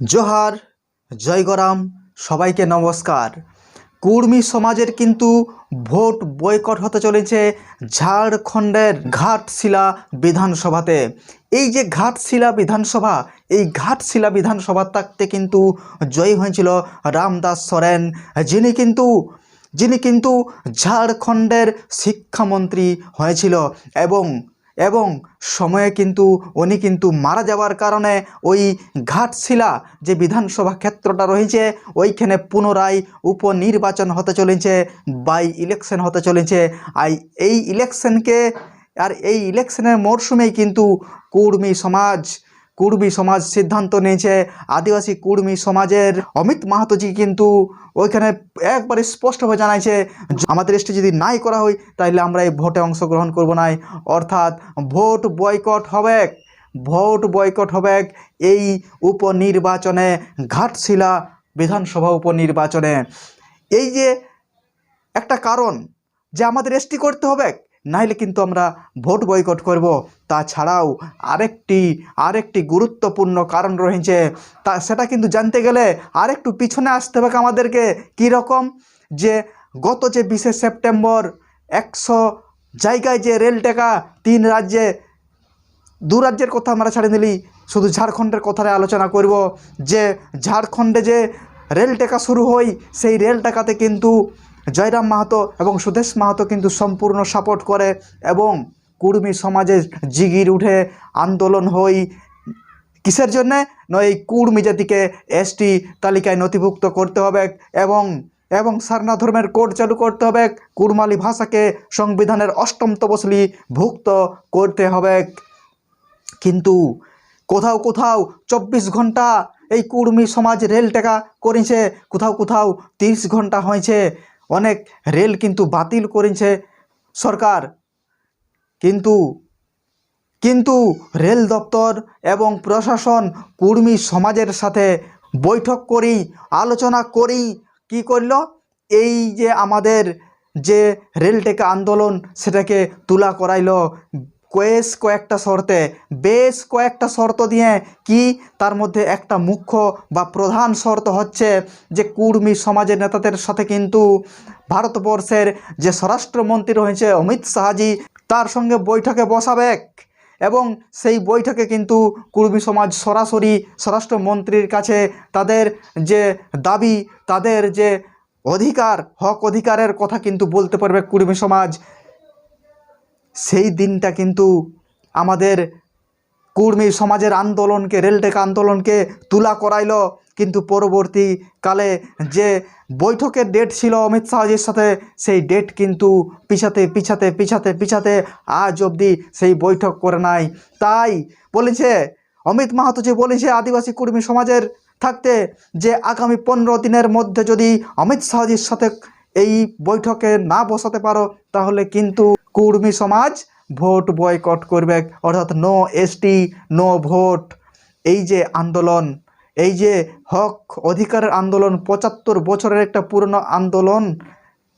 জোহার, জয়গরাম, সবাইকে নমস্কার। কুর্মী সমাজের কিন্তু ভোট বয়কট হতে চলেছে ঝাড়খণ্ডের ঘাটশিলা বিধানসভাতে। এই যে ঘাটশিলা বিধানসভা, এই ঘাটশিলা বিধানসভা থাকতে কিন্তু জয়ী হয়েছিল রামদাস সরেন, যিনি কিন্তু যিনি কিন্তু ঝাড়খণ্ডের শিক্ষামন্ত্রী হয়েছিল এবং এবং সময়ে কিন্তু উনি কিন্তু মারা যাওয়ার কারণে ওই ঘাটশিলা যে বিধানসভা ক্ষেত্রটা রয়েছে, ওইখানে পুনরায় উপনির্বাচন হতে চলেছে বাই ইলেকশন হতে চলেছে। আর এই ইলেকশনকে আর এই ইলেকশনের মরশুমেই কিন্তু কুর্মী সমাজ কুর্মী সমাজ সিদ্ধান্ত নিয়েছে। আদিবাসী কুর্মী সমাজের অমিত মাহাতোজি কিন্তু ওইখানে একবারে স্পষ্টভাবে জানাইছে আমাদের এসটি যদি নাই করা হয় তাহলে আমরা এই ভোটে অংশগ্রহণ করব নাই অর্থাৎ ভোট বয়কট হবে, ভোট বয়কট হবে এই উপনির্বাচনে, ঘাটশিলা বিধানসভা উপনির্বাচনে। এই যে একটা কারণ যে আমাদের এসটি করতে হবে নাহলে কিন্তু আমরা ভোট বয়কট করব। তাছাড়াও আরেকটি আরেকটি গুরুত্বপূর্ণ কারণ রয়েছে। তা সেটা কিন্তু জানতে গেলে আরেকটু পিছনে আসতে হবে আমাদেরকে। কী রকম? যে গত যে বিশে সেপ্টেম্বর একশো জায়গায় যে রেল টেকা তিন রাজ্যে, দু রাজ্যের কথা আমরা ছাড়ে নিলি, শুধু ঝাড়খণ্ডের কথায় আলোচনা করব। যে ঝাড়খণ্ডে যে রেল টেকা শুরু হয়, সেই রেল টেকাতে কিন্তু জয়রাম মাহাতো এবং সুদেশ মাহাতো কিন্তু সম্পূর্ণ সাপোর্ট করে এবং কুর্মী সমাজের জিগির উঠে আন্দোলন হই। কিসের জন্যে? নয় এই কুর্মী জাতিকে এসটি তালিকায় নথিভুক্ত করতে হবে এবং এবং সারনা ধর্মের কোড চালু করতে হবে। কুর্মালি ভাষাকে সংবিধানের অষ্টম তপশিলি ভুক্ত করতে হবে। কিন্তু কোথাও কোথাও চব্বিশ ঘণ্টা এই কুর্মী সমাজ রেল টেকা করেছে। কোথাও কোথাও তিরিশ ঘণ্টা হয়েছে। অনেক রেল কিন্তু বাতিল করেছে সরকার। কিন্তু কিন্তু রেল দপ্তর এবং প্রশাসন, কুর্মী সমাজের সাথে বৈঠক করি আলোচনা করি কি করল? এই যে আমাদের যে রেলটেকা আন্দোলন, সেটাকে তুলা করাইলো বেশ কয়েকটা শর্তে বেশ কয়েকটা শর্ত দিয়ে কি? তার মধ্যে একটা মুখ্য বা প্রধান শর্ত হচ্ছে যে কুর্মী সমাজের নেতাদের সাথে কিন্তু ভারতবর্ষের যে স্বরাষ্ট্রমন্ত্রী রয়েছে অমিত শাহজি, তার সঙ্গে বৈঠকে বসাবে এবং সেই বৈঠকে কিন্তু কুর্মী সমাজ সরাসরি স্বরাষ্ট্রমন্ত্রীর কাছে তাদের যে দাবি, তাদের যে অধিকার, হক অধিকারের কথা কিন্তু বলতে পারবে কুর্মী সমাজ। সেই দিনটা কিন্তু আমাদের কুর্মী সমাজের আন্দোলনকে, রেলটেকা আন্দোলনকে তুলা করাইল। কিন্তু পরবর্তীকালে যে বৈঠকের ডেট ছিল অমিত শাহজির সাথে, সেই ডেট কিন্তু পিছাতে পিছাতে পিছাতে পিছাতে আজ অবধি সেই বৈঠক করে নাই। তাই বলেছে, অমিত মাহাতো যে বলেছে, আদিবাসী কুর্মী সমাজের থাকতে যে আগামী পনেরো দিনের মধ্যে যদি অমিত শাহজির সাথে এই বৈঠকে না বসাতে পারো, তাহলে কিন্তু কুর্মী সমাজ, ভোট বয়কট করবে, অর্থাৎ নো এসটি নো ভোট এই যে আন্দোলন, এই যে হক অধিকারের আন্দোলন, পঁচাত্তর বছরের একটা পুরনো আন্দোলন,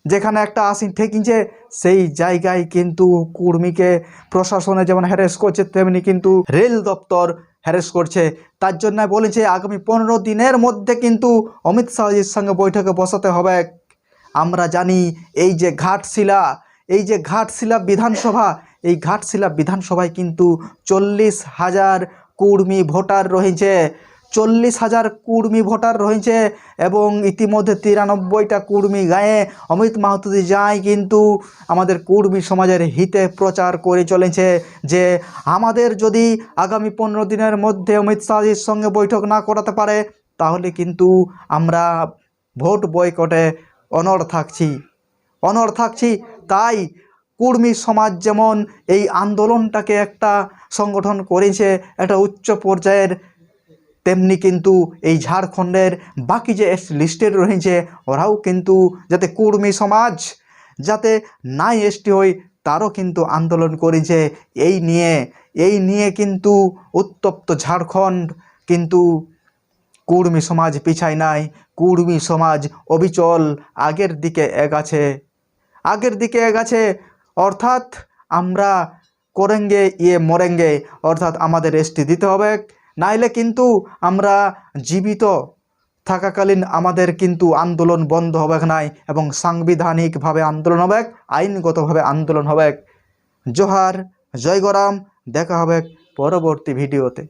যেখানে একটা আসি ঠেকিছে সেই জায়গায় কিন্তু কুর্মীকে প্রশাসনে যেমন হ্যারেস করছে, তেমনি কিন্তু রেল দপ্তর হ্যারেস করছে। তার জন্য বলেছে আগামী পনেরো দিনের মধ্যে কিন্তু অমিত শাহজির সঙ্গে বৈঠকে বসাতে হবে। আমরা জানি এই যে ঘাটশিলা এই যে ঘাটশিলা বিধানসভা, এই ঘাটশিলা বিধানসভায় কিন্তু চল্লিশ হাজার কুর্মী ভোটার রয়েছে। চল্লিশ হাজার কুর্মী ভোটার রয়েছে এবং ইতিমধ্যে তিরানব্বইটা কুর্মী গায়ে। অমিত মাহাতুদি যায় কিন্তু আমাদের কুর্মী সমাজের হিতে প্রচার করে চলেছে যে আমাদের যদি আগামী পনেরো দিনের মধ্যে অমিত শাহজির সঙ্গে বৈঠক না করাতে পারে, তাহলে কিন্তু আমরা ভোট বয়কটে অনড় থাকছি। অনড় থাকছি। তাই কুর্মী সমাজ যেমন এই আন্দোলনটাকে একটা সংগঠন করেছে, একটা উচ্চ পর্যায়ের, তেমনি কিন্তু এই ঝাড়খণ্ডের বাকি যে এস লিস্টেড রয়েছে, ওরাও কিন্তু যাতে কুর্মী সমাজ যাতে নাই এসটি হয় তারও কিন্তু আন্দোলন করেছে। এই নিয়ে এই নিয়ে কিন্তু উত্তপ্ত ঝাড়খণ্ড কিন্তু কুর্মী সমাজ পিছায় নাই, কুর্মী সমাজ অবিচল আগের দিকে এগাছে। আগের দিকে গেছে অর্থাৎ আমরা করেঙ্গে ইয়ে মরেঙ্গে, অর্থাৎ আমাদের এসটি দিতে হবে। নাইলে কিন্তু আমরা জীবিত থাকাকালীন আমাদের কিন্তু আন্দোলন বন্ধ হবে নাই এবং সাংবিধানিকভাবে আন্দোলন হবে আইনগতভাবে আন্দোলন হবে জোহার, জয়গরাম, দেখা হবে পরবর্তী ভিডিওতে।